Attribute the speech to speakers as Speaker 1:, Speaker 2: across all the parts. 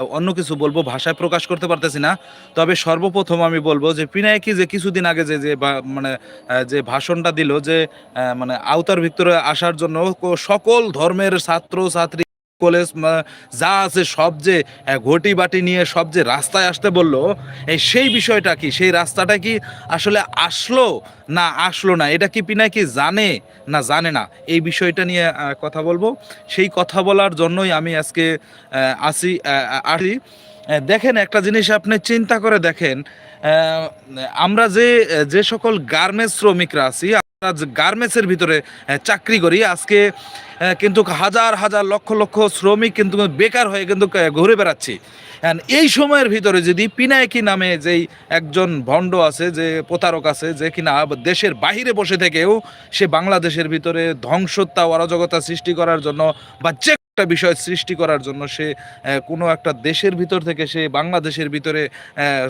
Speaker 1: অন্য কিছু বলব, ভাষায় প্রকাশ করতে পারতেছি না। তবে সর্বপ্রথম আমি বলব যে পিনায়কি যে কিছুদিন আগে যে যে মানে যে ভাষণটা দিল যে মানে আওতার ভিতরে আসার জন্য সকল ধর্মের ছাত্র ছাত্রী কলেজ যা আছে সব যে ঘটি বাটি নিয়ে সব যে রাস্তায় আসতে বলল, এই সেই বিষয়টা কি? সেই রাস্তাটা কি আসলে আসলো না আসলো না? এটা কি পিনাকি জানে না জানে না? এই বিষয়টা নিয়ে কথা বলব। সেই কথা বলার জন্যই আমি আজকে আসি আসি। দেখেন একটা জিনিস আপনি চিন্তা করে দেখেন আমরা যে যে সকল গার্মেন্টস শ্রমিকরা আছি আমরা গার্মেন্টসের ভিতরে চাকরি করি। আজকে কিন্তু হাজার হাজার, লক্ষ লক্ষ শ্রমিক কিন্তু বেকার হয়ে কিন্তু ঘুরে বেড়াচ্ছি। এই সময়ের ভিতরে যদি পিনায়কি নামে যেই একজন ভণ্ড আছে, যে প্রতারক আছে, যে কিনা দেশের বাহিরে বসে থেকেও সে বাংলাদেশের ভিতরে ধ্বংসত্বা, অরাজকতা সৃষ্টি করার জন্য বা যে একটা বিষয় সৃষ্টি করার জন্য সে কোনো একটা দেশের ভিতর থেকে সে বাংলাদেশের ভিতরে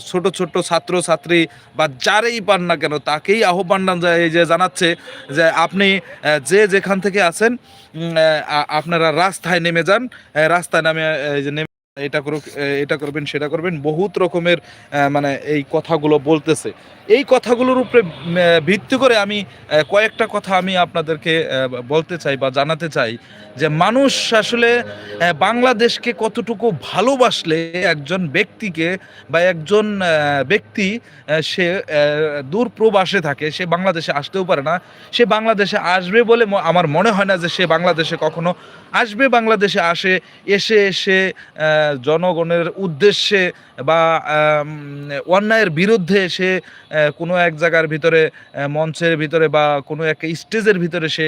Speaker 1: ছোট ছোট ছাত্র ছাত্রী বা যারেই পান না কেন, তাকেই আহ্বান যে জানাচ্ছে যে আপনি যে যেখান থেকে আছেন আপনারা রাস্তায় নেমে যান রাস্তায় নামে নেমে এটা করুক এটা করবেন, সেটা করবেন, বহুত রকমের মানে এই কথাগুলো বলতেছে। এই কথাগুলোর উপরে ভিত্তি করে আমি কয়েকটা কথা আমি আপনাদেরকে বলতে চাই বা জানাতে চাই যে মানুষ আসলে বাংলাদেশকে কতটুকু ভালোবাসলে একজন ব্যক্তিকে বা একজন ব্যক্তি সে দূর প্রবাসে থাকে, সে বাংলাদেশে আসতেও পারে না, সে বাংলাদেশে আসবে বলে আমার মনে হয় না যে সে বাংলাদেশে কখনো আসবে, বাংলাদেশে আসে, এসে এসে জনগণের উদ্দেশ্যে বা অন্যায়ের বিরুদ্ধে সে কোনো এক জায়গার ভিতরে মঞ্চের ভিতরে বা কোনো এক স্টেজের ভিতরে সে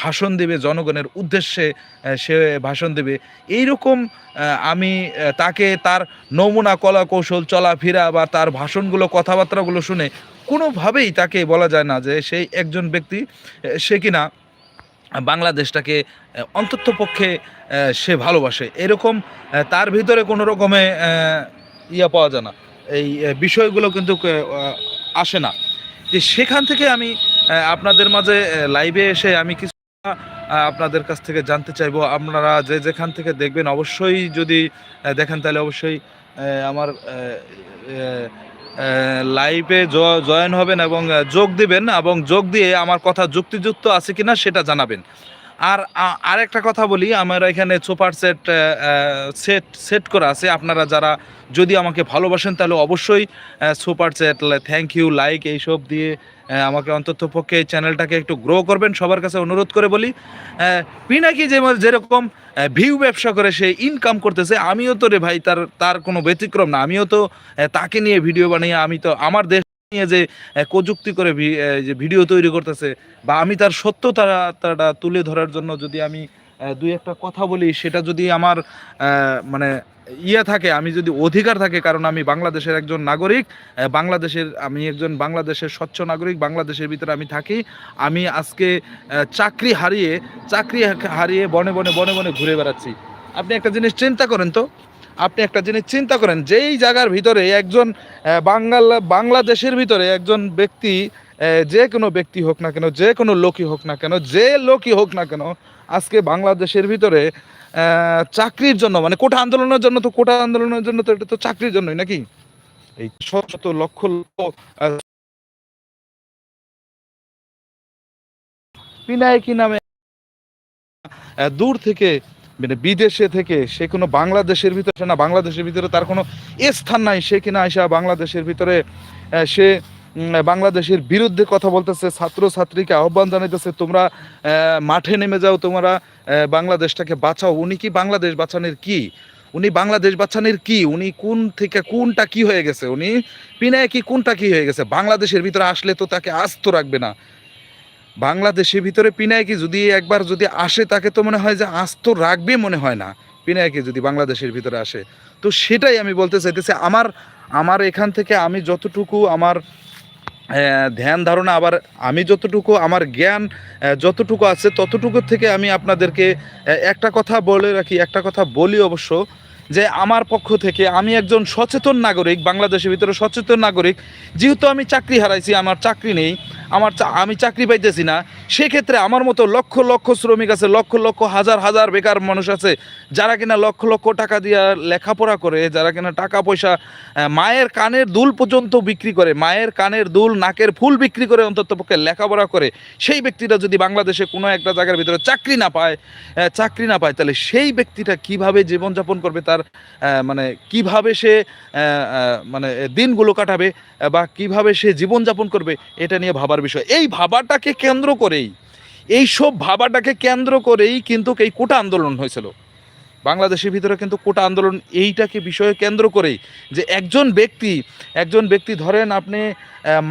Speaker 1: ভাষণ দেবে, জনগণের উদ্দেশ্যে সে ভাষণ দেবে। এইরকম আমি তাকে তার নমুনা কলা কৌশল চলাফেরা বা তার ভাষণগুলো, কথাবার্তাগুলো শুনে কোনোভাবেই তাকে বলা যায় না যে সেই একজন ব্যক্তি সে কিনা বাংলাদেশটাকে অন্তত পক্ষে সে ভালোবাসে। এরকম তার ভিতরে কোনো রকমে ইয়া পাওয়া যায় না। এই বিষয়গুলো কিন্তু আসে না। যে সেখান থেকে আমি আপনাদের মাঝে লাইভে এসে আমি কিছু আপনাদের কাছ থেকে জানতে চাইব। আপনারা যে যেখান থেকে দেখবেন, অবশ্যই যদি দেখেন, তাহলে অবশ্যই আমার লাইভে জয়েন হবেন এবং যোগ দিবেন এবং যোগ দিয়ে আমার কথা যুক্তিযুক্ত আছে কি না সেটা জানাবেন। আর আরেকটা কথা বলি, আমার এখানে সুপার সেট সেট সেট করা আছে। আপনারা যারা যদি আমাকে ভালোবাসেন, তাহলে অবশ্যই super set thank you like এইসব দিয়ে আমাকে অন্তত পক্ষে এই চ্যানেলটাকে একটু গ্রো করবেন সবার কাছে অনুরোধ করে বলি। আহ, পিনাকি যে যেরকম ভিউ ব্যবসা করে সে ইনকাম করতেছে আমিও তো রে ভাই তার তার কোনো ব্যতিক্রম না। আমিও তো তাকে নিয়ে ভিডিও বানিয়ে আমি তো আমার দেশ নিয়ে যে প্রযুক্তি করে যে ভিডিও তৈরি করতেছে বা আমি তার সত্যতাটা তুলে ধরার জন্য যদি আমি দুই একটা কথা বলি সেটা যদি আমার মানে ইয়ে থাকে, আমি যদি অধিকার থাকে, কারণ আমি বাংলাদেশের একজন নাগরিক বাংলাদেশের, আমি একজন বাংলাদেশের স্বচ্ছ নাগরিক, বাংলাদেশের ভিতরে আমি থাকি, আমি আজকে চাকরি হারিয়ে চাকরি হারিয়ে বনে বনে বনে বনে ঘুরে বেড়াচ্ছি। আপনি একটা জিনিস চিন্তা করেন তো, আপনি একটা জিনিস চিন্তা করেন, যেই জায়গার ভিতরে একজন বাঙ্গাল, বাংলাদেশের ভিতরে একজন ব্যক্তি যে কোনো ব্যক্তি হোক না কেন, যে কোনো লোকই হোক না কেন, যে লোকই হোক না কেন, আজকে বাংলাদেশের ভিতরে চাকরির জন্য মানে কোটা আন্দোলনের জন্য তো কোটা আন্দোলনের জন্য তো এটা তো চাকরির জন্যই নাকি? এই শত শত লক্ষ আহ, নামে দূর থেকে মানে বিদেশে থেকে সে কোনো বাংলাদেশের ভিতরে না বাংলাদেশের ভিতরে তার কোনো স্থান নাই সে কিনা আইসা বাংলাদেশের ভিতরে সে বাংলাদেশের বিরুদ্ধে কথা বলতেছে ছাত্র ছাত্রীকে আহ্বান জানাইতেছে, তোমরা মাঠে নেমে যাও, তোমরা বাংলাদেশটাকে বাঁচাও। উনি কি বাংলাদেশ বাঁচানোর কি? উনি বাংলাদেশ বাঁচানোর কি? উনি কোন থেকে, কোনটা কি হয়ে গেছে? উনি পিনায় কি, কোনটা কি হয়ে গেছে? বাংলাদেশের ভিতরে আসলে তো তাকে আস্ত রাখবে না। বাংলাদেশের ভিতরে পিনায়কি যদি একবার যদি আসে, তাকে তো মনে হয় যে আস্ত রাখবে মনে হয় না পিনায়কি যদি বাংলাদেশের ভিতরে আসে। তো সেটাই আমি বলতে চাইতেছি, আমার আমার এখান থেকে আমি যতটুকু আমার ধ্যান ধারণা আবার আমি যতটুকু, আমার জ্ঞান যতটুকু আছে, ততটুকু থেকে আমি আপনাদেরকে একটা কথা বলে রাখি, একটা কথা বলি অবশ্য। যে আমার পক্ষ থেকে আমি একজন সচেতন নাগরিক, বাংলাদেশের ভিতরে সচেতন নাগরিক। যেহেতু আমি চাকরি হারাইছি, আমার চাকরি নেই, আমার আমি চাকরি পাইতেছি না, সেক্ষেত্রে আমার মতো লক্ষ লক্ষ শ্রমিক আছে, লক্ষ লক্ষ হাজার হাজার বেকার মানুষ আছে, যারা কিনা লক্ষ লক্ষ টাকা দিয়ে লেখাপড়া করে, যারা কিনা টাকা পয়সা মায়ের কানের দুল পর্যন্ত বিক্রি করে, মায়ের কানের দুল, নাকের ফুল বিক্রি করে অন্তত পক্ষে লেখাপড়া করে, সেই ব্যক্তিটা যদি বাংলাদেশে কোনো একটা জায়গার ভিতরে চাকরি না পায় চাকরি না পায়, তাহলে সেই ব্যক্তিটা কীভাবে জীবনযাপন করবে, তার আহ, মানে কীভাবে সে মানে দিনগুলো কাটাবে বা কীভাবে সে জীবনযাপন করবে এটা নিয়ে ভাবার বিষয়। এই ভাবাটাকে কেন্দ্র করেই এই সব ভাবাটাকে কেন্দ্র করেই কিন্তু এই কোটা আন্দোলন হয়েছিল। বাংলাদেশের ভিতরে কিন্তু কোটা আন্দোলন এইটাকে বিষয়ে কেন্দ্র করেই যে একজন ব্যক্তি একজন ব্যক্তি ধরেন আপনি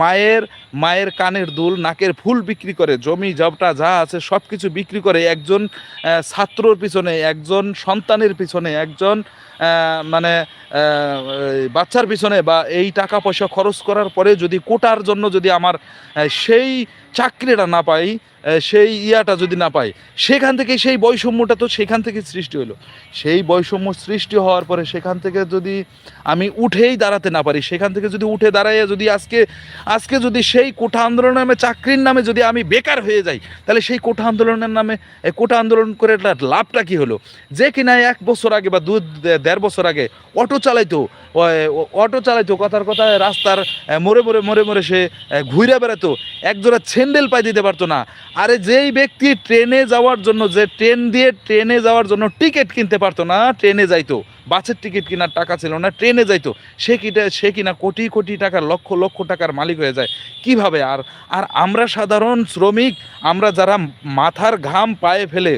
Speaker 1: মায়ের মায়ের কানের দুল, নাকের ফুল বিক্রি করে, জমি, জবটা যা আছে সব কিছু বিক্রি করে একজন ছাত্রর পিছনে, একজন সন্তানের পিছনে, একজন মানে বাচ্চার পিছনে বা এই টাকা পয়সা খরচ করার পরে যদি কোটার জন্য যদি আমার সেই চাকরিটা না পাই সেই ইয়াটা যদি না পাই, সেখান থেকে সেই বৈষম্যটা তো সেখান থেকে সৃষ্টি হলো সেই বৈষম্য সৃষ্টি হওয়ার পরে সেখান থেকে যদি আমি উঠেই দাঁড়াতে না পারি, সেখান থেকে যদি উঠে দাঁড়াইয়ে যদি আজকে আজকে যদি সেই কোঠা আন্দোলনের নামে, চাকরির নামে যদি আমি বেকার হয়ে যাই, তাহলে সেই কোঠা আন্দোলনের নামে কোঠা আন্দোলন করে লাভটা কি হলো? যে কিনা এক বছর আগে বা দু দেড় বছর আগে অটো চালাইতো অটো চালাইতো, কথার কথা রাস্তার মোড়ে মোড়ে মোড়ে মোড়ে সে ঘুরে বেড়াতো, একজোড়া ছেন্ডেল পাই দিতে পারতো না। আরে যেই ব্যক্তি ট্রেনে যাওয়ার জন্য, যে ট্রেন দিয়ে ট্রেনে যাওয়ার জন্য টিকিট কিনতে পারতো না, ট্রেনে যাইতো। বাসের টিকিট কেনার টাকা ছিল না, ট্রেনে যাইতো। সে কিটা সে কিনা কোটি কোটি টাকার লক্ষ লক্ষ টাকার মালিক হয়ে যায়। কীভাবে? আর আর আমরা সাধারণ শ্রমিক, আমরা যারা মাথার ঘাম পায়ে ফেলে,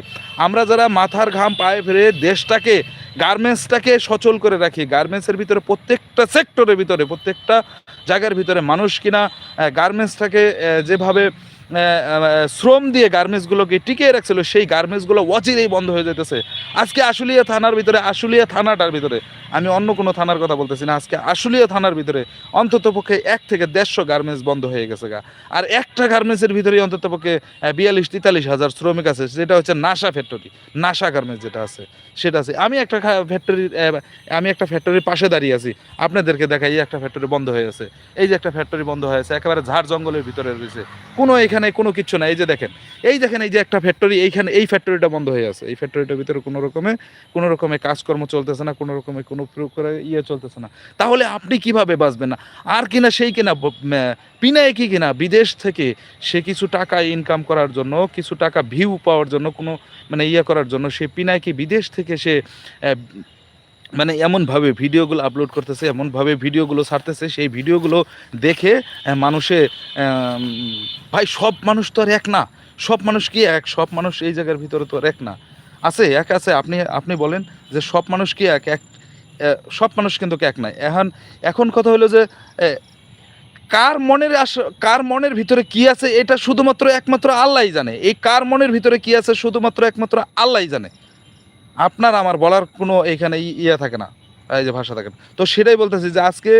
Speaker 1: আমরা যারা মাথার ঘাম পায়ে ফেলে দেশটাকে গার্মেন্টসটাকে সচল করে রাখি। গার্মেন্টসের ভিতরে প্রত্যেকটা সেক্টরের ভিতরে, প্রত্যেকটা জায়গার ভিতরে মানুষ কিনা গার্মেন্টসটাকে যেভাবে শ্রম দিয়ে গার্মেন্টসগুলোকে টিকিয়ে রাখছিল, সেই গার্মেন্টসগুলো অচিরেই বন্ধ হয়ে যেতেছে। আজকে আশুলিয়া থানার ভিতরে, আশুলিয়া থানাটার ভিতরে, আমি অন্য কোনো থানার কথা বলতেছি না, আজকে আশুলিয়া থানার ভিতরে অন্তত পক্ষে এক থেকে দেড়শো গার্মেন্টস বন্ধ হয়ে গেছে গা। আর একটা গার্মেন্টসের ভিতরেই অন্তত পক্ষে বিয়াল্লিশ, তেতাল্লিশ হাজার শ্রমিক আছে যেটা হচ্ছে নাসা ফ্যাক্টরি, নাসা গার্মেন্টস যেটা আছে, সেটা আছে। আমি একটা ফ্যাক্টরির আমি একটা ফ্যাক্টরির পাশে দাঁড়িয়ে আছি, আপনাদেরকে দেখাই একটা ফ্যাক্টরি বন্ধ হয়ে আছে। এই যে একটা ফ্যাক্টরি বন্ধ হয়েছে একেবারে ঝাড় জঙ্গলের ভিতরে রয়েছে। কোনো এখানে কোনো কিছু নাই। এই যে দেখেন, এই দেখেন এই যে একটা ফ্যাক্টরি এইখানে এই ফ্যাক্টরিটা বন্ধ হয়ে আছে। এই ফ্যাক্টরিটার ভিতরে কোনো রকমে কোনো রকমে কাজকর্ম চলতেছে না, কোনো রকমে কোনো করে ইয়ে চলতেছে না। তাহলে আপনি কীভাবে বাঁচবেন না? আর কিনা সেই কিনা পিনায় কি কিনা, বিদেশ থেকে সে কিছু টাকা ইনকাম করার জন্য, কিছু টাকা ভিউ পাওয়ার জন্য, কোনো মানে ইয়ে করার জন্য, সে পিনায় কি বিদেশ থেকে সে মানে এমনভাবে ভিডিওগুলো আপলোড করতেছে, এমনভাবে ভিডিওগুলো ছাড়তেছে, সেই ভিডিওগুলো দেখে মানুষে ভাই সব মানুষ তো আর এক না। সব মানুষ কি এক? সব মানুষ এই জায়গার ভিতরে তো আর এক না। আছে, এক আছে, আপনি আপনি বলেন যে সব মানুষ কি এক? এক সব মানুষ কিন্তু এক নাই এখন এখন কথা হলো যে কার মনের কার মনের ভিতরে কি আছে, এটা শুধুমাত্র একমাত্র আল্লাহই জানে। এই কার মনের ভিতরে কি আছে, শুধুমাত্র একমাত্র আল্লাহই জানে। আপনার আমার বলার কোনো এখানে ই- ইয়ে থাকে না, এই যে ভাষা থাকে তো সেটাই বলতেছি যে আজকে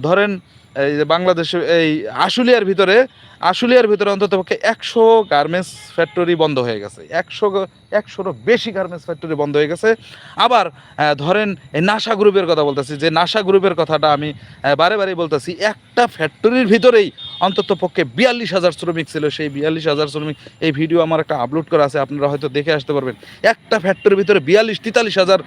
Speaker 1: ধরেন এই যে বাংলাদেশে এই আশুলিয়ার ভিতরে আশুলিয়ার ভিতরে অন্তত পক্ষে একশো গার্মেন্টস ফ্যাক্টরি বন্ধ হয়ে গেছে। একশো একশোরও বেশি গার্মেন্টস ফ্যাক্টরি বন্ধ হয়ে গেছে। আবার ধরেন নাসা গ্রুপের কথা বলতেছি, যে নাসা গ্রুপের কথাটা আমি বারে বারে বলতেছি, একটা ফ্যাক্টরির ভিতরেই অন্তত পক্ষে বিয়াল্লিশ হাজার শ্রমিক ছিল। সেই বিয়াল্লিশ হাজার শ্রমিক, এই ভিডিও আমার একটা আপলোড করা আছে, আপনারা হয়তো দেখে আসতে পারবেন। একটা ফ্যাক্টরির ভিতরে বিয়াল্লিশ তেতাল্লিশ হাজার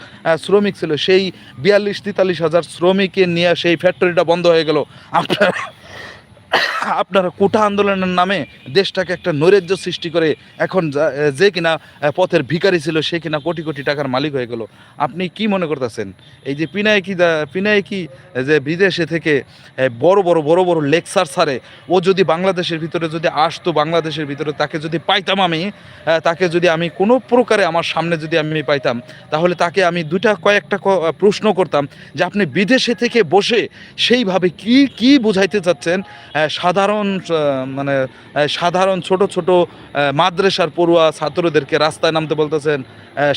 Speaker 1: শ্রমিক ছিল। সেই বিয়াল্লিশ তেতাল্লিশ হাজার শ্রমিকের নিয়ে সেই ফ্যাক্টরিটা বন্ধ হয়ে গেল। আপনারা আপনারা কোটা আন্দোলনের নামে দেশটাকে একটা নৈরাজ্য সৃষ্টি করে এখন যা- কিনা পথের ভিখারি ছিল, সে কিনা কোটি কোটি টাকার মালিক হয়ে গেল। আপনি কি মনে করতেছেন? এই যে পিনায়কি পিনায়কি যে বিদেশে থেকে বড় বড় বড় বড় লেকচার ছাড়ে, ও যদি বাংলাদেশের ভিতরে যদি আসতো, বাংলাদেশের ভিতরে তাকে যদি পাইতাম আমি তাকে যদি আমি কোনো প্রকারে আমার সামনে যদি আমি পাইতাম, তাহলে তাকে আমি দুটা কয়েকটা প্রশ্ন করতাম যে আপনি বিদেশে থেকে বসে সেইভাবে কি কি বুঝাইতে চাচ্ছেন? সাধারণ মানে সাধারণ ছোট ছোট মাদ্রাসার পড়ুয়া ছাত্রদেরকে রাস্তায় নামতে বলতেছেন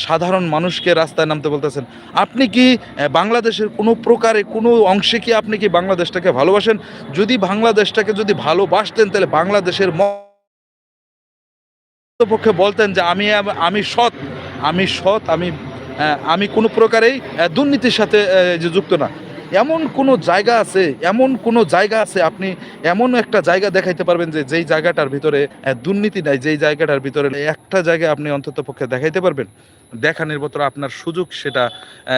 Speaker 1: সাধারণ মানুষকে রাস্তায় নামতে বলতেছেন। আপনি কি বাংলাদেশের কোনো প্রকারে, কোনো অংশে কি আপনি কি বাংলাদেশটাকে ভালোবাসেন? যদি বাংলাদেশটাকে যদি ভালোবাসতেন, তাহলে বাংলাদেশের পক্ষে বলতেন যে, আমি আমি সৎ আমি সৎ, আমি আমি কোনো প্রকারেই দুর্নীতির সাথে যুক্ত না। এমন কোনো জায়গা আছে এমন কোনো জায়গা আছে আপনি এমন একটা জায়গা দেখাইতে পারবেন যে যেই জায়গাটার ভিতরে দুর্নীতি নাই যেই জায়গাটার ভিতরে একটা জায়গায় আপনি অন্তত পক্ষে দেখাইতে পারবেন। দেখানোর মতো আপনার সুযোগ সেটা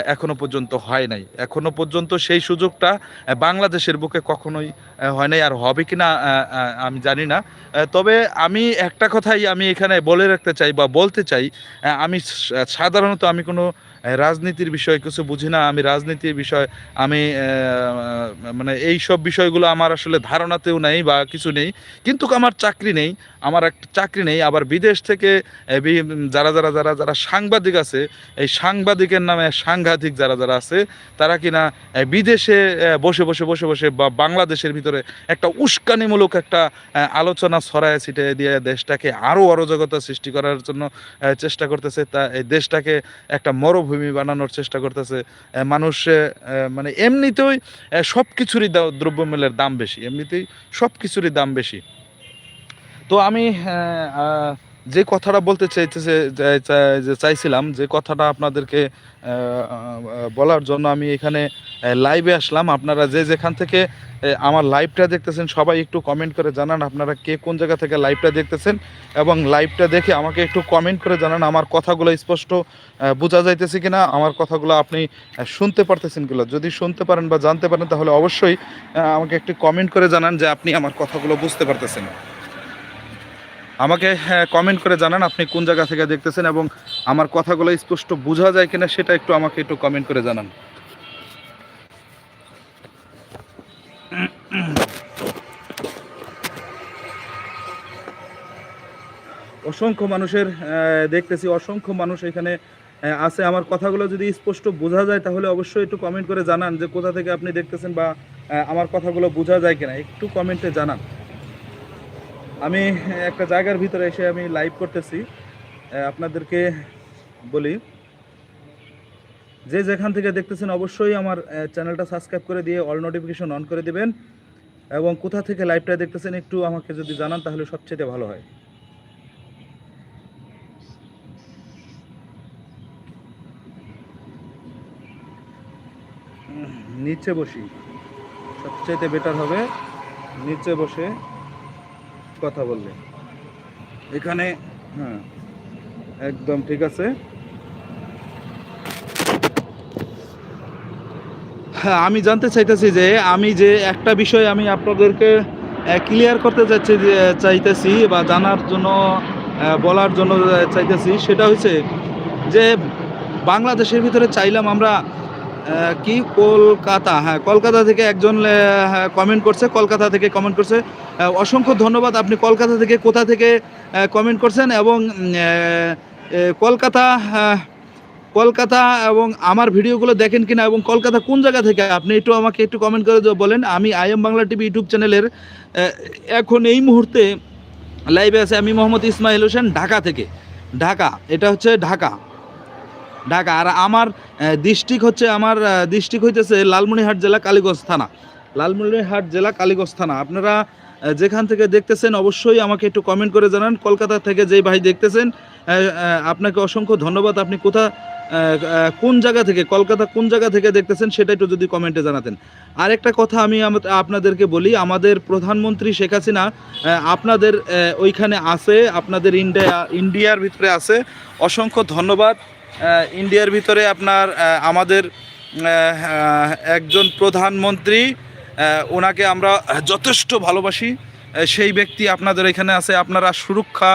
Speaker 1: এখনও পর্যন্ত হয় নাই। এখনও পর্যন্ত সেই সুযোগটা বাংলাদেশের বুকে কখনোই হয় নাই আর হবে আহ, আহ, আমি জানি না। তবে আমি একটা কথাই আমি এখানে বলে রাখতে চাই বা বলতে চাই আমি সাধারণত আমি কোনো রাজনীতির বিষয়ে কিছু বুঝি না, আমি রাজনীতির বিষয়, আমি মানে এই সব বিষয়গুলো আমার আসলে ধারণাতেও নেই বা কিছু নেই। কিন্তু আমার চাকরি নেই, আমার একটা চাকরি নেই, আবার বিদেশ থেকে যারা যারা যারা যারা সাংবাদিক আছে, এই সাংবাদিকের নামে সাংঘাতিক যারা যারা আছে, তারা কিনা বিদেশে বসে বসে বসে বসে বা বাংলাদেশের ভিতরে একটা উস্কানিমূলক একটা আলোচনা ছড়ায় ছিটে দিয়ে দেশটাকে আরও অরাজকতা সৃষ্টি করার জন্য চেষ্টা করতেছে। তা, এই দেশটাকে একটা মরুভূমি বানানোর চেষ্টা করতেছে। মানুষে মানে এমনিতেই সব কিছুরই দ্রব্যমূল্যের দাম বেশি। এমনিতেই সব কিছুরই দাম বেশি। তো আমি যে কথাটা বলতে চাইতেছে চাইছিলাম, যে কথাটা আপনাদেরকে বলার জন্য আমি এখানে লাইভে আসলাম। আপনারা যে যেখান থেকে আমার লাইভটা দেখতেছেন, সবাই একটু কমেন্ট করে জানান আপনারা কে কোন জায়গা থেকে লাইভটা দেখতেছেন এবং লাইভটা দেখে আমাকে একটু কমেন্ট করে জানান আমার কথাগুলো স্পষ্ট বোঝা যাইতেছে কিনা, আমার কথাগুলো আপনি শুনতে পারতেছেন কিনা। যদি শুনতে পারেন বা জানতে পারেন, তাহলে অবশ্যই আমাকে একটু কমেন্ট করে জানান যে আপনি আমার কথাগুলো বুঝতে পারতেছেন। আমাকে কমেন্ট করে জানান আপনি কোন জায়গা থেকে দেখতেছেন এবং আমার কথাগুলো স্পষ্ট বোঝা যায় কিনা সেটা একটু আমাকে একটু কমেন্ট করে জানান। অসংখ্য মানুষের দেখতেছি, অসংখ্য মানুষ এখানে আছে। আমার কথাগুলো যদি স্পষ্ট বোঝা যায় তাহলে অবশ্যই একটু কমেন্ট করে জানান যে কোথা থেকে আপনি দেখতেছেন বা আমার কথাগুলো বোঝা যায় কিনা। একটু কমেন্টে জানান। আমি একটা জায়গার ভিতরে এসে আমি লাইভ করতেছি। আপনাদেরকে বলি, যে যেখান থেকে দেখতেছেন অবশ্যই আমার চ্যানেলটা সাবস্ক্রাইব করে দিয়ে অল নোটিফিকেশন অন করে দিবেন এবং কোথা থেকে লাইভটা দেখতেছেন একটু আমাকে যদি জানান, তাহলে সবচেয়ে ভালো হয়। নিচে বসি। সবচেয়ে বেটার হবে নিচে বসে। কথা বললে। এখানে হ্যাঁ একদম ঠিক আছে। হ্যাঁ আমি জানতে চাইতেছি যে, আমি যে একটা বিষয় আমি আপনাদেরকে ক্লিয়ার করতে চাচ্ছি চাইতেছি বা জানার জন্য বলার জন্য চাইতেছি, সেটা হচ্ছে যে, বাংলাদেশের ভিতরে চাইলাম আমরা কি কলকাতা? হ্যাঁ কলকাতা থেকে একজন কমেন্ট করছে, কলকাতা থেকে কমেন্ট করছে। অসংখ্য ধন্যবাদ, আপনি কলকাতা থেকে কোথা থেকে কমেন্ট করছেন এবং কলকাতা কলকাতা এবং আমার ভিডিওগুলো দেখেন কিনা এবং কলকাতা কোন জায়গা থেকে? আপনি একটু আমাকে একটু কমেন্ট করে বলেন। আমি I am Bangla TV YouTube চ্যানেলের এখন এই মুহূর্তে লাইভে আছে আমি মোহাম্মদ ইসমাইল হোসেন, ঢাকা থেকে। ঢাকা, এটা হচ্ছে ঢাকা। ঢাকা। আর আমার ডিস্ট্রিক্ট হচ্ছে আমার ডিস্ট্রিক্ট হইতেছে লালমনিরহাট জেলা কালীগঞ্জ থানা। লালমনিরহাট জেলা কালীগঞ্জ থানা। আপনারা যেখান থেকে দেখতেছেন অবশ্যই আমাকে একটু কমেন্ট করে জানান। কলকাতা থেকে যেই ভাই দেখতেছেন আপনাকে অসংখ্য ধন্যবাদ। আপনি কোথা কোন জায়গা থেকে, কলকাতা কোন জায়গা থেকে দেখতেছেন সেটা একটু যদি কমেন্টে জানাতেন। আরেকটা কথা আমি আপনাদেরকে বলি, আমাদের প্রধানমন্ত্রী শেখ হাসিনা আপনাদের ওইখানে আছে, আপনাদের ইন্ডিয়া, ইন্ডিয়ার ভিতরে আছে। অসংখ্য ধন্যবাদ। ইন্ডিয়ার ভিতরে আপনার আমাদের একজন প্রধানমন্ত্রী ওনাকে আমরা যথেষ্ট ভালোবাসি। সেই ব্যক্তি আপনাদের এখানে আছে, আপনারা সুরক্ষা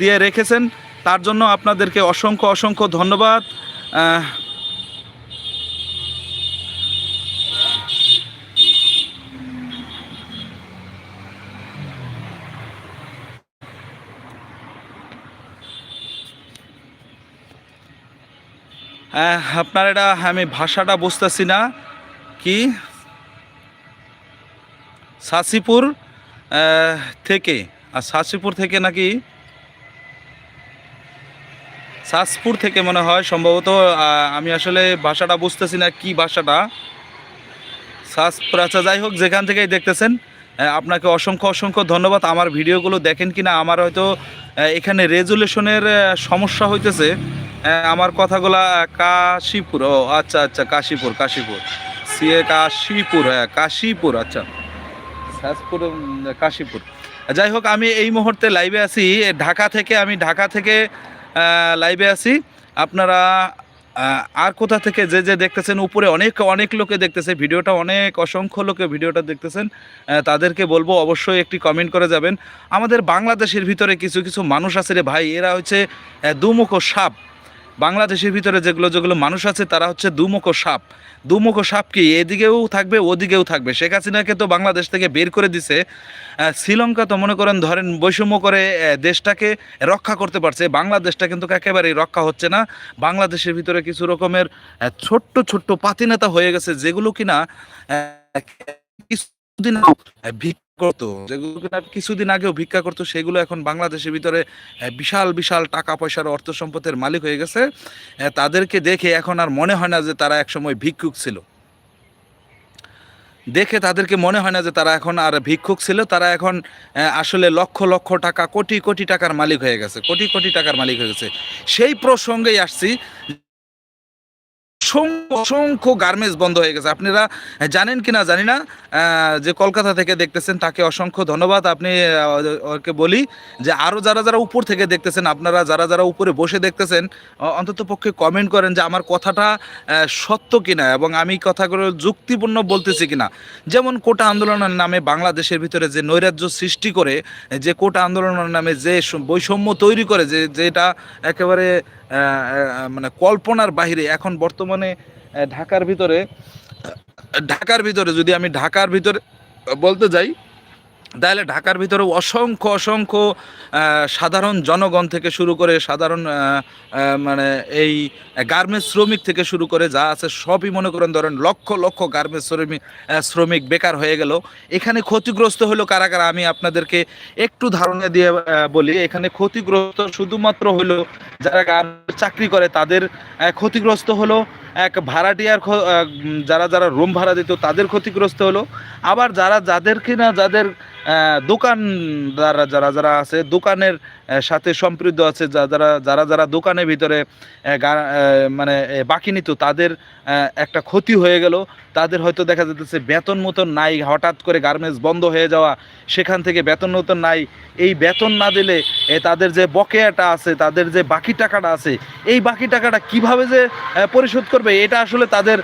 Speaker 1: দিয়ে রেখেছেন। তার জন্য আপনাদেরকে অসংখ্য অসংখ্য ধন্যবাদ। আপনার এটা, আমি ভাষাটা বুঝতেছি না। কি? সাসিপুর থেকে। আর সাসিপুর থেকে নাকি? সাসপুর থেকে মনে হয় সম্ভবত আমি আসলে ভাষাটা বুঝতেছি না কি ভাষাটা। সাসপুর আচ্ছা যাই হোক, যেখান থেকেই দেখতেছেন আপনাকে অসংখ্য অসংখ্য ধন্যবাদ। আমার ভিডিওগুলো দেখেন কিনা, আমার হয়তো এখানে রেজুলেশনের সমস্যা হইতেছে। আমার কথাগুলা কাশীপুর, ও আচ্ছা আচ্ছা কাশীপুর কাশীপুর। সিএ কাশীপুর হ্যাঁ কাশীপুর আচ্ছা। সাজপুর কাশীপুর। যাই হোক, আমি এই মুহূর্তে লাইভে আছি। ঢাকা থেকে, আমি ঢাকা থেকে লাইভে আছি। আপনারা আর কোথা থেকে যে যে দেখতেছেন, উপরে অনেক অনেক লোকে দেখতেছে। ভিডিওটা অনেক, অসংখ্য লোকে ভিডিওটা দেখতেছেন। তাদেরকে বলব, অবশ্যই একটি কমেন্ট করে যাবেন। আমাদের বাংলাদেশের ভিতরে কিছু কিছু মানুষ আছে রে ভাই। এরা হচ্ছে দুমুখ সাপ। বাংলাদেশের ভিতরে যেগুলো যেগুলো মানুষ আছে, তারা হচ্ছে দুমুখ সাপ। দুমুখ সাপ কি? এদিকেও থাকবে, ওদিকেও থাকবে। শেখ হাসিনাকে তো বাংলাদেশ থেকে বের করে দিছে। শ্রীলঙ্কা তো মনে করেন, ধরেন বৈষম্য করে দেশটাকে রক্ষা করতে পারছে। বাংলাদেশটা কিন্তু একেবারেই রক্ষা হচ্ছে না। বাংলাদেশের ভিতরে কিছু রকমের ছোট্ট ছোট্ট পাতিনেতা হয়ে গেছে, যেগুলো কিনা কিছুদিন করতো যেগুলো কিনা কিছুদিন আগেও ভিক্ষা করতো, সেগুলো এখন বাংলাদেশের ভিতরে বিশাল বিশাল টাকা পয়সার অর্থ সম্পদের মালিক হয়ে গেছে। তাদেরকে দেখে এখন আর মনে হয় না যে তারা একসময় ভিক্ষুক ছিল। দেখে তাদেরকে মনে হয় না যে তারা এখন আর ভিক্ষুক ছিল, তারা এখন আসলে লক্ষ লক্ষ টাকা, কোটি কোটি টাকার মালিক হয়ে গেছে, কোটি কোটি টাকার মালিক হয়ে গেছে। সেই প্রসঙ্গেই আসছি অসংখ্য অসংখ্য গার্মেন্টস বন্ধ হয়ে গেছে। আপনারা জানেন কি না জানি না যে কলকাতা থেকে দেখতেছেন তাকে অসংখ্য ধন্যবাদ। আপনি ওকে বলি যে আরও যারা যারা উপর থেকে দেখতেছেন, আপনারা যারা যারা উপরে বসে দেখতেছেন অন্তত পক্ষে কমেন্ট করেন যে আমার কথাটা সত্য কিনা এবং আমি কথাগুলো যুক্তিপূর্ণ বলতেছি কিনা। যেমন কোটা আন্দোলনের নামে বাংলাদেশের ভিতরে যে নৈরাজ্য সৃষ্টি করে, যে কোটা আন্দোলনের নামে যে বৈষম্য তৈরি করে, যে, যেটা একেবারে মানে কল্পনার বাহিরে এখন বর্তমানে ঢাকার ভিতরে ঢাকার ভিতরে যদি আমি ঢাকার ভিতরে বলতে যাই তাহলে ঢাকার ভিতরে অসংখ্য অসংখ্য সাধারণ জনগণ থেকে শুরু করে সাধারণ মানে এই গার্মেন্টস শ্রমিক থেকে শুরু করে যা আছে সবই মনে করেন ধরেন লক্ষ লক্ষ গার্মেন্টস শ্রমিক শ্রমিক বেকার হয়ে গেল। এখানে ক্ষতিগ্রস্ত হলো কারা কারা? আমি আপনাদেরকে একটু ধারণা দিয়ে বলি, এখানে ক্ষতিগ্রস্ত শুধুমাত্র হলো যারা চাকরি করে, তাদের ক্ষতিগ্রস্ত হলো এক ভাড়াটিয়ার যারা যারা রুম ভাড়া দিত, তাদের ক্ষতিগ্রস্ত হলো। আবার যারা যাদের কিনা যাদের আহ, দোকান যারা যারা আছে দোকানের সাথে সম্পৃক্ত আছে যারা যারা যারা দোকানের ভিতরে মানে বাকি নিত তাদের একটা ক্ষতি হয়ে গেল। তাদের হয়তো দেখা যেতেছে বেতন মতন নাই হঠাৎ করে গার্মেন্টস বন্ধ হয়ে যাওয়া সেখান থেকে বেতন মতন নাই। এই বেতন না দিলে তাদের যে বকেয়াটা আছে তাদের যে বাকি টাকাটা আছে এই বাকি টাকাটা কীভাবে যে পরিশোধ করবে এটা আসলে তাদের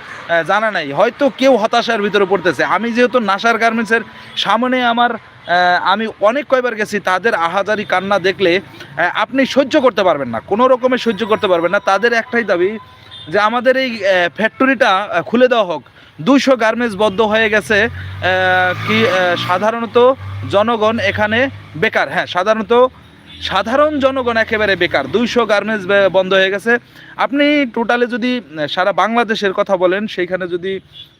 Speaker 1: জানা নাই। হয়তো কেউ হতাশার ভিতরে পড়তেছে। আমি যেহেতু নাসার গার্মেন্টসের সামনে আমার আমি অনেক কয়বার গেছি, তাদের আহাজারি কান্না দেখলে আপনি সহ্য করতে পারবেন না, কোনো রকমের সহ্য করতে পারবেন না। তাদের একটাই দাবি যে আমাদের এই ফ্যাক্টরিটা খুলে দেওয়া হোক। দুইশো গার্মেন্টস বদ্ধ হয়ে গেছে কি সাধারণত জনগণ এখানে বেকার। হ্যাঁ সাধারণত সাধারণ জনগণ একেবারে বেকার। দুইশো গার্মেন্টস বন্ধ হয়ে গেছে। আপনি টোটালে যদি সারা বাংলাদেশের কথা বলেন, সেইখানে যদি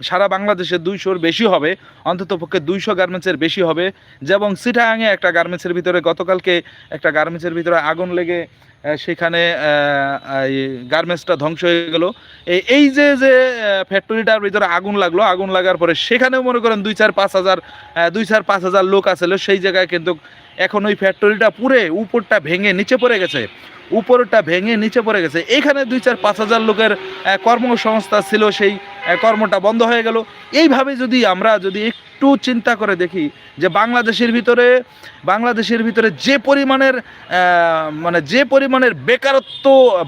Speaker 1: সারা বাংলাদেশে দুইশোর বেশি হবে অন্তত পক্ষে দুইশো গার্মেন্টসের বেশি হবে, যেমন সিটাহাঙে একটা গার্মেন্টসের ভিতরে, গতকালকে একটা গার্মেন্টসের ভিতরে আগুন লেগে সেখানে গার্মেন্টসটা ধ্বংস হয়ে গেল। এই যে যে ফ্যাক্টরিটার ভিতরে আগুন লাগল, আগুন লাগার পরে সেখানেও মনে করেন দুই চার পাঁচ হাজার দুই চার পাঁচ হাজার লোক আছিল সেই জায়গায় কিন্তু এখন ওই ফ্যাক্টরিটা পুরে উপরটা ভেঙে নিচে পড়ে গেছে। উপরটা ভেঙে নিচে পড়ে গেছে। এখানে দুই চার পাঁচ হাজার লোকের কর্মসংস্থা ছিল সেই কর্মটা বন্ধ হয়ে গেল। এইভাবে যদি আমরা যদি একটু চিন্তা করে দেখি যে বাংলাদেশের ভিতরে বাংলাদেশের ভিতরে যে পরিমাণের মানে যে পরিমাণের বেকারত্ব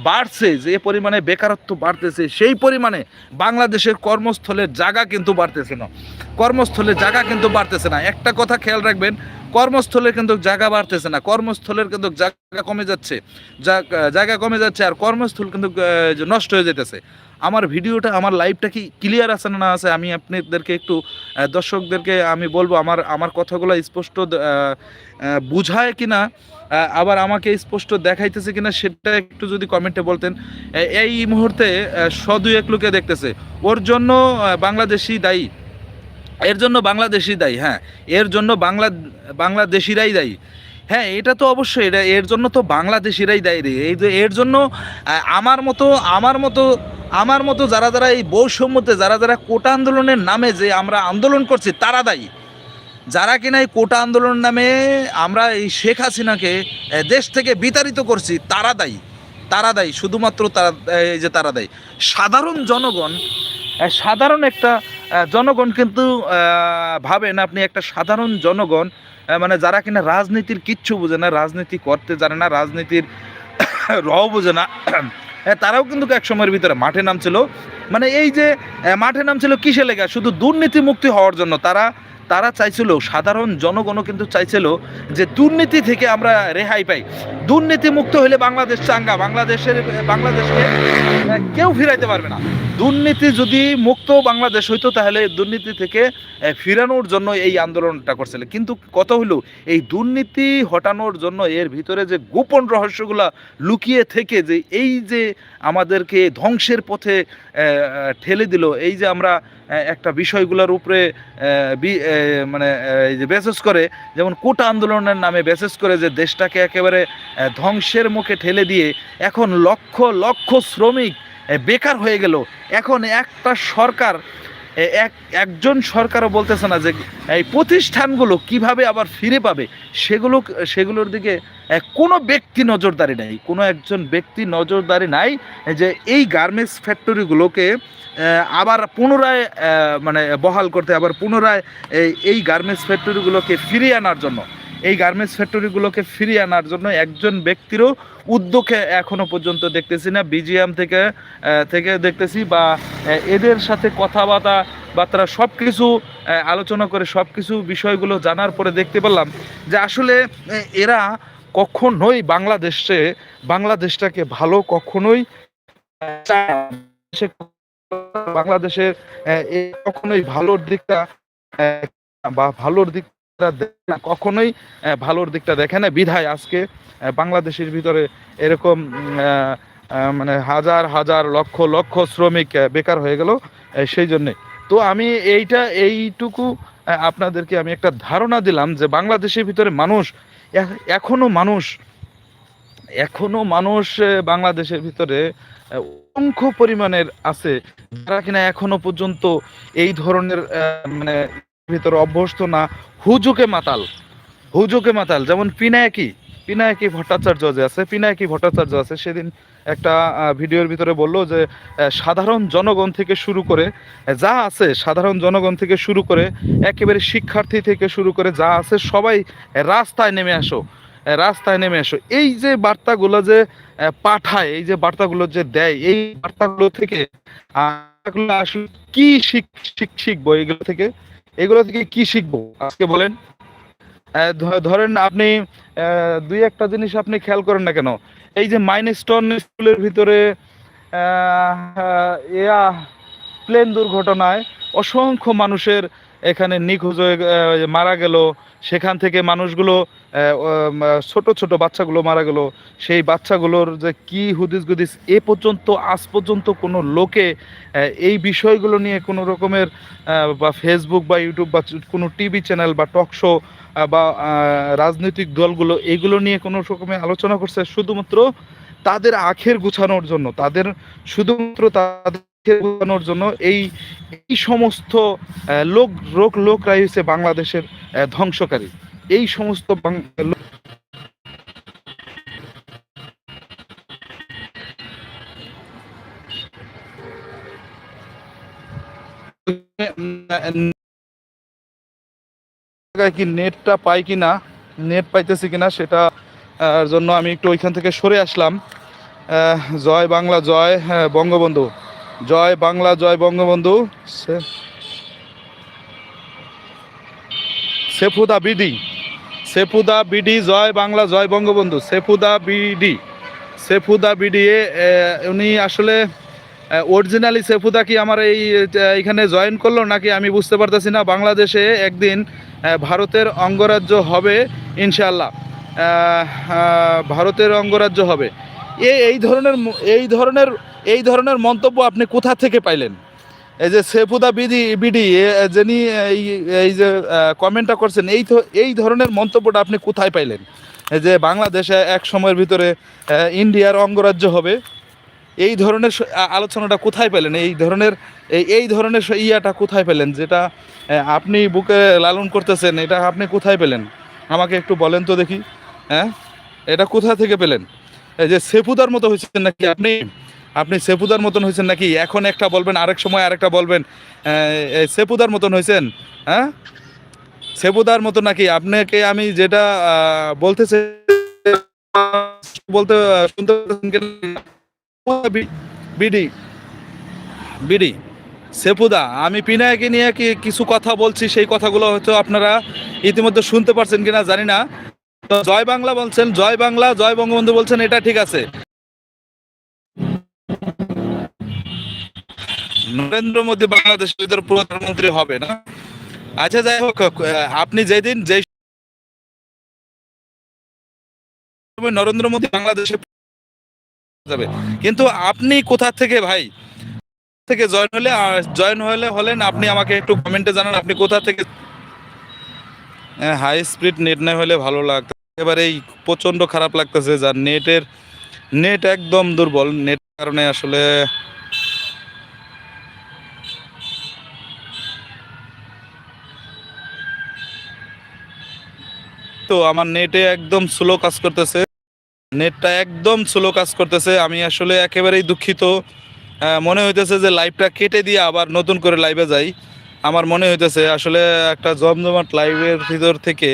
Speaker 1: বাড়ছে, যে পরিমাণে বেকারত্ব বাড়তেছে, সেই পরিমাণে বাংলাদেশের কর্মস্থলের জায়গা কিন্তু বাড়তেছে না। কর্মস্থলের জায়গা কিন্তু বাড়তেছে না। একটা কথা খেয়াল রাখবেন কর্মস্থলের কিন্তু জায়গা বাড়তেছে না, কর্মস্থলের কিন্তু জায়গা কমে যাচ্ছে, জায়গা কমে যাচ্ছে আর কর্মস্থল কিন্তু নষ্ট হয়ে যেতেছে। আমার ভিডিওটা, আমার লাইভটা কি ক্লিয়ার আছে না আছে আমি আপনাদেরকে একটু দর্শকদেরকে আমি বলব, আমার আমার কথাগুলো স্পষ্ট বুঝায় কিনা আবার আমাকে স্পষ্ট দেখাইতেছে কিনা সেটা একটু যদি কমেন্টে বলতেন। এই মুহূর্তে সদু এক লোকে দেখতেছে। ওর জন্য বাংলাদেশি দায়ী। এর জন্য বাংলাদেশি দায়ী হ্যাঁ। এর জন্য বাংলা বাংলাদেশিরাই দায়ী। হ্যাঁ এটা তো অবশ্যই, এটা এর জন্য তো বাংলাদেশিরাই দায়ী রে। এই যে এর জন্য আমার মতো আমার মতো আমার মতো যারা যারা এই বৈষম্যতে, যারা যারা কোটা আন্দোলনের নামে যে আমরা আন্দোলন করছি, তারা দায়ী। যারা কিনা এই কোটা আন্দোলনের নামে আমরা এই শেখ হাসিনাকে দেশ থেকে বিতাড়িত করছি, তারা দায়ী। তারা দায়ী, শুধুমাত্র তারা, এই যে তারা দায়ী। সাধারণ জনগণ সাধারণ একটা জনগণ কিন্তু ভাবেন আপনি একটা সাধারণ জনগণ মানে যারা কিনা রাজনীতির কিচ্ছু বোঝে না, রাজনীতি করতে জানে না, রাজনীতির র বোঝে না তারাও কিন্তু এক সময়ের ভিতরে মাঠে নামছিল। মানে এই যে মাঠে নামছিল কিসে লেগা? শুধু দুর্নীতি মুক্তি হওয়ার জন্য। তারা তারা চাইছিল, সাধারণ জনগণও কিন্তু চাইছিল যে দুর্নীতি থেকে আমরা রেহাই পাই। দুর্নীতি মুক্ত হলে বাংলাদেশ চাঙ্গা, বাংলাদেশের, বাংলাদেশকে কেউ ফিরাইতে পারবে না। দুর্নীতি যদি মুক্ত বাংলাদেশ হইতো, তাহলে দুর্নীতি থেকে ফিরানোর জন্য এই আন্দোলনটা করছিল। কিন্তু কত হলো? এই দুর্নীতি হটানোর জন্য এর ভিতরে যে গোপন রহস্যগুলা লুকিয়ে থেকে যে এই যে আমাদেরকে ধ্বংসের পথে ঠেলে দিল, এই যে আমরা একটা বিষয়গুলোর উপরে মানে যে বেসেস করে, যেমন কোটা আন্দোলনের নামে বেসেস করে যে দেশটাকে একেবারে ধ্বংসের মুখে ঠেলে দিয়ে এখন লক্ষ লক্ষ শ্রমিক বেকার হয়ে গেল। এখন একটা সরকার এক, একজন সরকারও বলতেছে না যে এই প্রতিষ্ঠানগুলো কীভাবে আবার ফিরে পাবে, সেগুলো, সেগুলোর দিকে কোনো ব্যক্তি নজরদারি নাই, কোনো একজন ব্যক্তি নজরদারি নাই যে এই গার্মেন্টস ফ্যাক্টরিগুলোকে আবার পুনরায় মানে বহাল করতে, আবার পুনরায় এই গার্মেন্টস ফ্যাক্টরিগুলোকে ফিরিয়ে আনার জন্য। এই গার্মেন্টস ফ্যাক্টরিগুলোকে ফিরিয়ে আনার জন্য একজন ব্যক্তিরও উদ্যোগে এখনও পর্যন্ত দেখতেছি না। বিজিএম থেকে থেকে দেখতেছি বা এদের সাথে কথাবার্তা বার্তা সব কিছু আলোচনা করে সব কিছু বিষয়গুলো জানার পরে দেখতে পেলাম যে আসলে এরা কখনোই বাংলাদেশে, বাংলাদেশটাকে ভালো কখনোই বাংলাদেশের কখনোই ভালোর দিকটা বা ভালোর দিকটা না, কখনোই ভালোর দিকটা দেখে না। বিধায় আজকে বাংলাদেশের ভিতরে এরকম মানে হাজার হাজার লক্ষ লক্ষ শ্রমিক বেকার হয়ে গেল সেই জন্যে। তো আমি এইটা এইটুকু আপনাদেরকে আমি একটা ধারণা দিলাম যে বাংলাদেশের ভিতরে মানুষ এখনও মানুষ এখনও মানুষ বাংলাদেশের ভিতরে অসংখ্য পরিমাণের আছে যারা কিনা এখনও পর্যন্ত এই ধরনের মানে ভিতরে অভ্যস্ত না, হুজুকে মাতাল হুজুকে মাতাল। যেমন পিনায়কি পিনায়কি ভট্টাচার্য যে আছে পিনায়কি ভট্টাচার্য আছে, সেদিন একটা ভিডিওর ভিতরে বলল যে সাধারণ জনগণ থেকে শুরু করে, যা আছে, সাধারণ জনগণ থেকে শুরু করে, একেবারে শিক্ষার্থী থেকে শুরু করে যা আছে, সবাই রাস্তায় নেমে আসো রাস্তায় নেমে আসো। এই যে বার্তাগুলো যে পাঠায়, এই যে বার্তাগুলো যে দেয়, এই বার্তাগুলো থেকে আসলে কি শিখ- শিখব এগুলো থেকে? এগুলো থেকে কি শিখব? আজকে বলেন। ধরেন আপনি দুই একটা জিনিস আপনি খেয়াল করেন না কেন? এই যে মাইনস্টন স্কুলের ভিতরে প্লেন দুর্ঘটনায় অসংখ্য মানুষের এখানে নিখোঁজ হয়ে মারা গেল। সেখান থেকে মানুষগুলো ছোট ছোট বাচ্চাগুলো মারা গেল। সেই বাচ্চাগুলোর যে কি হুদিস গুদিস, এ পর্যন্ত, আজ পর্যন্ত কোনো লোকে এই বিষয়গুলো নিয়ে কোনো রকমের বা ফেসবুক বা ইউটিউব বা কোনো টিভি চ্যানেল বা টক শো বা রাজনৈতিক দলগুলো এগুলো নিয়ে কোনো রকমে আলোচনা করছে। শুধুমাত্র তাদের আখের গুছানোর জন্য, তাদের, শুধুমাত্র তাদের গুছানোর জন্য এই এই সমস্ত লোক লোক লোকরাই হচ্ছে বাংলাদেশের ধ্বংসকারী। এই সমস্ত কি নেটটা পাই কিনা নেট পাইতেছি কিনা সেটা জন্য আমি একটু ওইখান থেকে সরে আসলাম। জয় বাংলা জয় হ্যাঁ, বঙ্গবন্ধু। জয় বাংলা, জয় বঙ্গবন্ধু। সেফুদা বিডি। সেফুদা বিডি, জয় বাংলা, জয় বঙ্গবন্ধু। সেফুদা বিডি। সেফুদা বিডি উনি আসলে অরিজিনালি সেফুদা কি আমার এই এখানে জয়েন করল নাকি আমি বুঝতে পারতেছি না। বাংলাদেশে একদিন ভারতের অঙ্গরাজ্য হবে ইনশাল্লাহ ভারতের অঙ্গরাজ্য হবে। এ এই ধরনের এই ধরনের এই ধরনের মন্তব্য আপনি কোথা থেকে পাইলেন? এই যে সেফুদা বিডি বিডি যিনি এই এই যে কমেন্টটা করছেন, এই এই ধরনের মন্তব্যটা আপনি কোথায় পাইলেন? এই যে বাংলাদেশে এক সময়ের ভিতরে ইন্ডিয়ার অঙ্গরাজ্য হবে, এই ধরনের আলোচনাটা কোথায় পেলেন এই ধরনের, এই এই ধরনের ইয়াটা কোথায় পেলেন যেটা আপনি বুকে লালন করতেছেন, এটা আপনি কোথায় পেলেন? আমাকে একটু বলেন তো দেখি হ্যাঁ? এটা কোথা থেকে পেলেন? এই যে সেফুদার মতো হয়েছেন নাকি আপনি? আপনি সেপুদার মতন হয়েছেন নাকি? এখন একটা বলবেন আরেক সময় আরেকটা বলবেন সেপুদার মতন হয়েছেন হ্যাঁ? সেপুদার মতন নাকি? আপনাকে আমি যেটা বলতে আহ, শুনতে বিডি বিডি সেপুদা আমি পিনায়কে নিয়ে কি কিছু কথা বলছি সেই কথাগুলো হয়তো আপনারা ইতিমধ্যে শুনতে পারছেন কিনা জানি না। জয় বাংলা বলছেন, জয় বাংলা, জয় বঙ্গবন্ধু বলছেন, এটা ঠিক আছে। নরেন্দ্র মোদী বাংলাদেশের প্রধানমন্ত্রী হবে না। আচ্ছা যাই হোক আপনি যেদিন সময় নরেন্দ্র মোদী বাংলাদেশে যাবে, কিন্তু আপনি কোথা থেকে ভাই? থেকে জয়েন হলে জয়েন হলে হলেন, আপনি আমাকে একটু কমেন্টে জানান, আপনি কোথা থেকে? হাই স্পিড নেট না হলে ভালো লাগতো। এবার এই প্রচণ্ড খারাপ লাগতেছে, যার নেটের, নেট একদম দুর্বল। নেট কারণে আসলে তো আমার নেটে একদম স্লো কাজ করতেছে। নেটটা একদম স্লো কাজ করতেছে। আমি আসলে একেবারেই দুঃখিত। মনে হইতেছে যে লাইভটা কেটে দিয়ে আবার নতুন করে লাইভে যাই। আমার মনে হইতেছে আসলে একটা জমজমাট লাইভের ভিতর থেকে